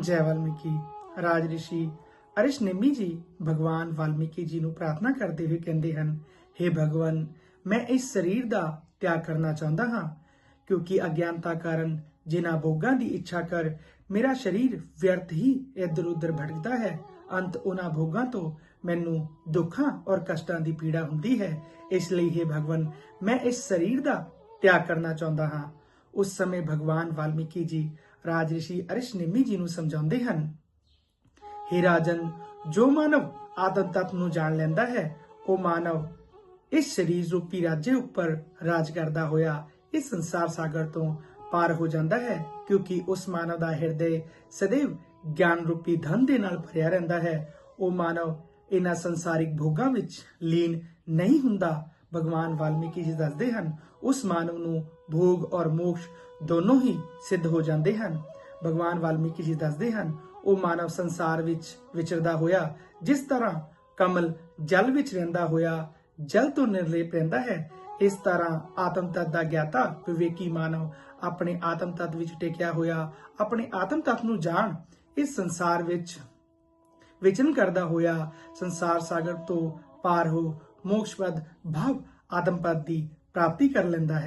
ਜੈ ਵਾਲਮੀਕੀ ਰਾਜ ਰਿਸ਼ੀ, ਅਰਿਸ਼ ਨਿੰਮੀ ਜੀ ਭਗਵਾਨ ਵਾਲਮੀਕੀ ਜੀ ਨੂੰ ਪ੍ਰਾਰਥਨਾ ਕਰਦੇ ਹੋਏ ਕਹਿੰਦੇ ਹਨ हे ਭਗਵਾਨ ਮੈਂ ਇਸ ਸਰੀਰ ਦਾ ਤਿਆਗ ਕਰਨਾ ਚਾਹੁੰਦਾ ਹਾਂ, ਕਿਉਂਕਿ ਅਗਿਆਨਤਾ ਕਾਰਨ ਜਿਨ੍ਹਾਂ ਭੋਗਾਂ ਦੀ ਇੱਛਾ ਕਰ ਮੇਰਾ ਸਰੀਰ ਵਿਅਰਥ ਹੀ ਇੱਧਰ ਉੱਧਰ ਭਟਕਦਾ ਹੈ, ਅੰਤ ਉਹਨਾਂ ਭੋਗਾਂ ਤੋਂ ਮੈਨੂੰ ਦੁੱਖਾਂ ਔਰ ਕਸ਼ਟਾਂ ਦੀ ਪੀੜਾ ਹੁੰਦੀ ਹੈ। ਇਸ ਲਈ हे ਭਗਵਾਨ ਮੈਂ ਇਸ ਸਰੀਰ ਦਾ ਤਿਆਗ ਕਰਨਾ ਚਾਹੁੰਦਾ ਹਾਂ। ਉਸ ਸਮੇਂ ਭਗਵਾਨ ਵਾਲਮੀਕੀ ਜੀ ਰਾਜ ਰਿਸ਼ੀ ਅਰਿਸ਼ਨੇਮੀ ਜੀ ਨੂੰ ਸਮਝਾਉਂਦੇ ਹਨ। ਹੇ ਰਾਜਨ, ਜੋ ਮਾਨਵ ਆਦਮ ਤੱਤ ਨੂੰ ਜਾਣ ਲੈਂਦਾ ਹੈ, ਉਹ ਮਾਨਵ ਇਸ ਸਰੀਰ ਰੂਪੀ ਰਾਜੇ ਉੱਪਰ ਰਾਜ ਕਰਦਾ ਹੋਇਆ ਇਸ ਸੰਸਾਰ ਸਾਗਰ ਤੋਂ ਪਾਰ ਹੋ ਜਾਂਦਾ ਹੈ, ਕਿਉਂਕਿ ਉਸ ਮਾਨਵ ਦਾ ਹਿਰਦੇ ਸਦੀਵ ਗਿਆਨ ਰੂਪੀ ਧਨ ਦੇ ਨਾਲ ਭਰਿਆ ਰਹਿੰਦਾ ਹੈ। ਉਹ ਮਾਨਵ ਇਹਨਾਂ ਸੰਸਾਰਿਕ ਭੋਗਾਂ ਵਿੱਚ ਲੀਨ ਨਹੀਂ ਹੁੰਦਾ ਭਗਵਾਨ ਵਾਲਮੀਕੀ ਜੀ ਦੱਸਦੇ ਹਨ, ਉਸ ਮਾਨਵ ਨੂੰ ਭੋਗ ਔਰ ਮੋਕਸ਼ ਦੋਨੋਂ ਹੀ ਸਿੱਧ ਹੋ ਜਾਂਦੇ ਹਨ। ਭਗਵਾਨ ਵਾਲਮੀਕੀ ਜੀ ਦੱਸਦੇ ਹਨ, ਉਹ ਮਾਨਵ ਸੰਸਾਰ ਵਿੱਚ ਵਿਚਰਦਾ ਹੋਇਆ, ਜਿਸ ਤਰ੍ਹਾਂ ਕਮਲ ਜਲ ਵਿੱਚ ਰਹਿੰਦਾ ਹੋਇਆ, ਜਲ ਤੋਂ ਨਿਰਲੇਪ ਰਹਿੰਦਾ ਹੈ, ਇਸ ਤਰ੍ਹਾਂ ਆਤਮ ਤਤ ਦਾ ਗਿਆਤਾ ਵਿਵੇਕੀ ਮਾਨਵ ਆਪਣੇ ਆਤਮ ਤਤ ਵਿੱਚ ਟਿਕਿਆ ਹੋਇਆ, ਆਪਣੇ ਆਤਮ ਤਤ ਨੂੰ ਜਾਣ, ਇਸ ਸੰਸਾਰ ਵਿੱਚ ਵਿਚਰਨ ਕਰਦਾ ਹੋਇਆ, ਸੰਸਾਰ ਸਾਗਰ ਤੋਂ ਪਾਰ ਹੋ ਮੋਕਸ਼ਪਦ ਭਵ ਆਤਮਪਦ ਦੀ ਪ੍ਰਾਪਤੀ ਕਰ ਲੈਂਦਾ ਹੈ।